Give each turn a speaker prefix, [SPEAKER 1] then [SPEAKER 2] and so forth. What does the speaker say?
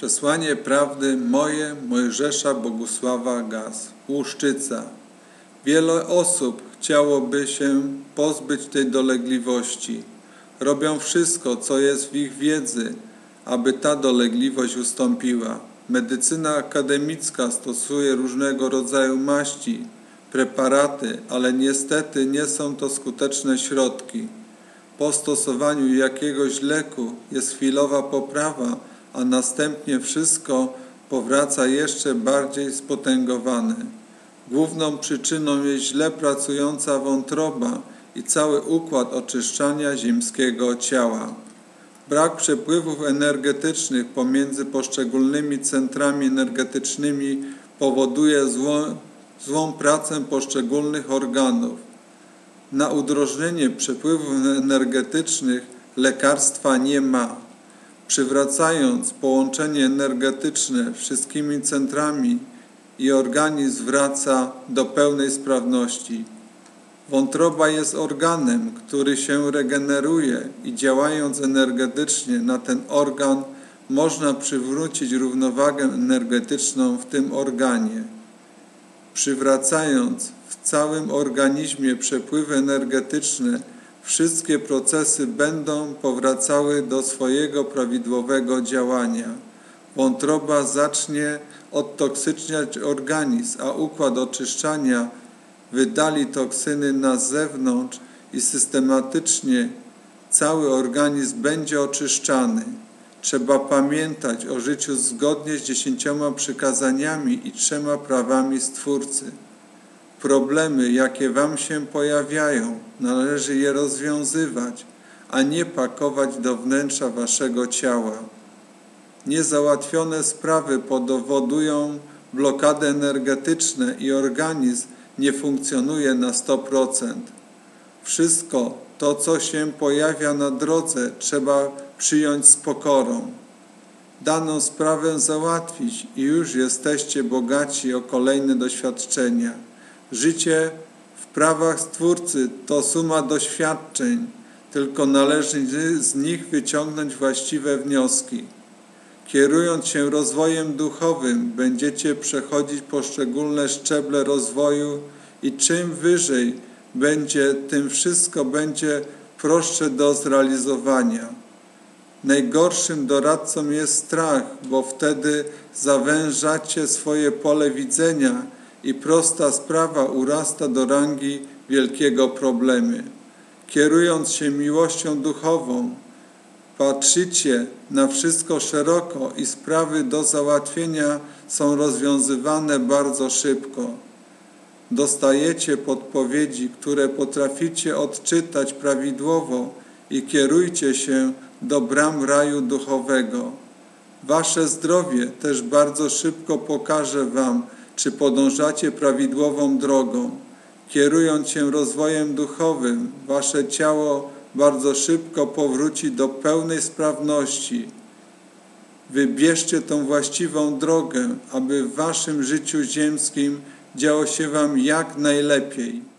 [SPEAKER 1] Przesłanie prawdy moje Mojżesza Bogusława Gaz, Łuszczyca. Wiele osób chciałoby się pozbyć tej dolegliwości. Robią wszystko, co jest w ich wiedzy, aby ta dolegliwość ustąpiła. Medycyna akademicka stosuje różnego rodzaju maści, preparaty, ale niestety nie są to skuteczne środki. Po stosowaniu jakiegoś leku jest chwilowa poprawa, a następnie wszystko powraca jeszcze bardziej spotęgowane. Główną przyczyną jest źle pracująca wątroba i cały układ oczyszczania ziemskiego ciała. Brak przepływów energetycznych pomiędzy poszczególnymi centrami energetycznymi powoduje złą, złą pracę poszczególnych organów. Na udrożnienie przepływów energetycznych lekarstwa nie ma. Przywracając połączenie energetyczne wszystkimi centrami i organizm wraca do pełnej sprawności. Wątroba jest organem, który się regeneruje i działając energetycznie na ten organ można przywrócić równowagę energetyczną w tym organie. Przywracając w całym organizmie przepływy energetyczne, wszystkie procesy będą powracały do swojego prawidłowego działania. Wątroba zacznie odtoksyczniać organizm, a układ oczyszczania wydali toksyny na zewnątrz i systematycznie cały organizm będzie oczyszczany. Trzeba pamiętać o życiu zgodnie z dziesięcioma przykazaniami i trzema prawami Stwórcy. Problemy, jakie Wam się pojawiają, należy je rozwiązywać, a nie pakować do wnętrza Waszego ciała. Niezałatwione sprawy powodują blokady energetyczne i organizm nie funkcjonuje na 100%. Wszystko to, co się pojawia na drodze, trzeba przyjąć z pokorą. Daną sprawę załatwić i już jesteście bogaci o kolejne doświadczenia. Życie w prawach Stwórcy to suma doświadczeń, tylko należy z nich wyciągnąć właściwe wnioski. Kierując się rozwojem duchowym, będziecie przechodzić poszczególne szczeble rozwoju i czym wyżej będzie, tym wszystko będzie prostsze do zrealizowania. Najgorszym doradcą jest strach, bo wtedy zawężacie swoje pole widzenia i prosta sprawa urasta do rangi wielkiego problemu. Kierując się miłością duchową, patrzycie na wszystko szeroko i sprawy do załatwienia są rozwiązywane bardzo szybko. Dostajecie podpowiedzi, które potraficie odczytać prawidłowo i kierujcie się do bram raju duchowego. Wasze zdrowie też bardzo szybko pokaże Wam, czy podążacie prawidłową drogą. Kierując się rozwojem duchowym, Wasze ciało bardzo szybko powróci do pełnej sprawności. Wybierzcie tą właściwą drogę, aby w Waszym życiu ziemskim działo się Wam jak najlepiej.